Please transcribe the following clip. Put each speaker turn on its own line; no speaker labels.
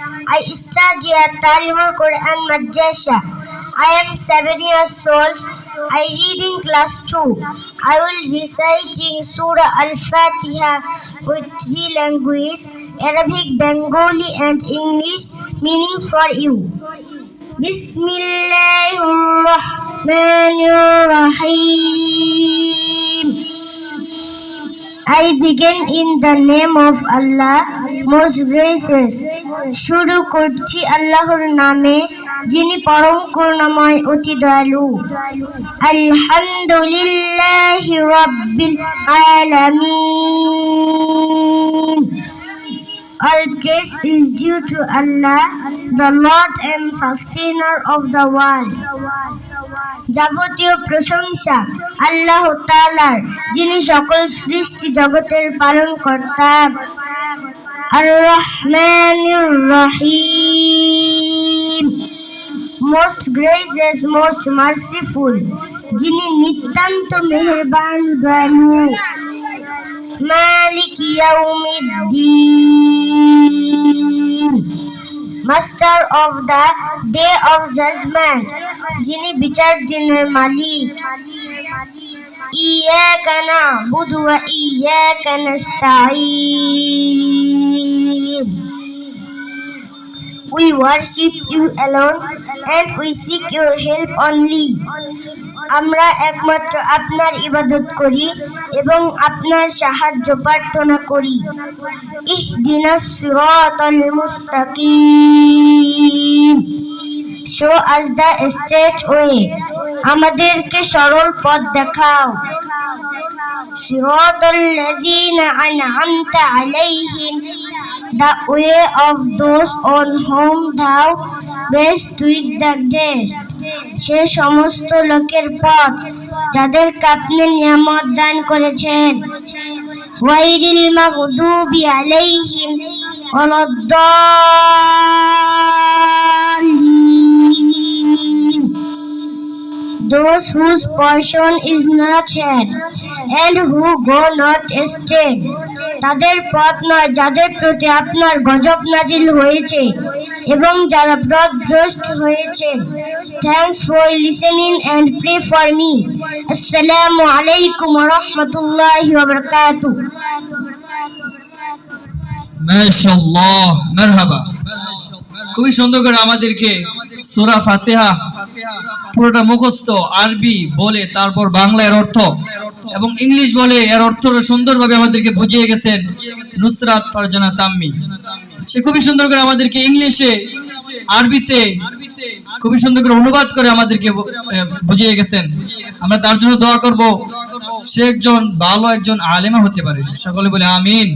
I study at Talimul Quran Madrasa. I am seven years old. I read in class 2. I will reciting Surah Al-Fatiha with three languages, Arabic, Bengali and English, meaning for you. Bismillahirrahmanirrahim. I begin in the name of Allah, most gracious. শুরু করছি আল্লাহর নামে যিনি পরম করুণাময় অতি দয়ালু। আলহামদুলিল্লাহ রাব্বিল আলামিন। All praise is due to Allah, the Lord and sustainer of the world. যাবতীয় প্রশংসা আল্লাহ তাআলার যিনি সকল সৃষ্টি জগতের পালন কর্তা রহমানির রহিম মোস্ট গ্রেসিয়াস মোস্ট মার্সিফুল যিনি নিতান্ত মেহেরবান, দয়ালু। মালিক ইয়াউমিদ্দিন। Master of the day of judgment যিনি বিচার দিনের মালিক। ইয়াকা নাবুদু ওয়া ইয়াকা নাস্তাঈন We worship you alone and we seek your help only. আমরা একমাত্র আপনার ইবাদত করি এবং আপনার সাহায্য প্রার্থনা করি ইহদিনাস সিরাতাল মুস্তাকিম show us the straight way আমাদেরকে সরল পথ দেখাও। সিরাতাল লাযিনা আন'আমতা আলাইহিম। the way of those on whom thou best with the grace সে সমস্ত লোকের পথ যাদেরকে আপনি নিয়ামত দান করেছেন। ওয়াইরিল মাগদুবি আলাইহিম। ওয়ালাদ্দাল্লিন those whose portion is not shed and who go not astray, তাদের পথ নয়, যাদের প্রতি আপনার গজব নাজিল হয়েছে এবং যারা পথভ্রষ্ট হয়েছে। Thanks for listening and pray for me আসসালামু আলাইকুম রাহমাতুল্লাহি ওয়া বারাকাতুহু।
মাশাআল্লাহ, মারহাবা। খুবই সুন্দর করে আমাদেরকে সূরা ফাতিহা পুরোটা মুখস্থ আরবি বলে, তারপর বাংলা এর অর্থ। এবং ইংলিশ বলে, এর অর্থ সুন্দরভাবে আমাদেরকে বুঝিয়ে গেছেন নুসরাত ফারজানা তাম্মি। সে খুবই সুন্দর করে আমাদেরকে ইংলিশে, আরবিতে খুবই সুন্দর করে অনুবাদ করে আমাদেরকে বুঝিয়ে গেছেন। আমরা তার জন্য দোয়া করব, সে একজন ভালো একজন আলেমা হতে পারে। সকলে বলে আমিন।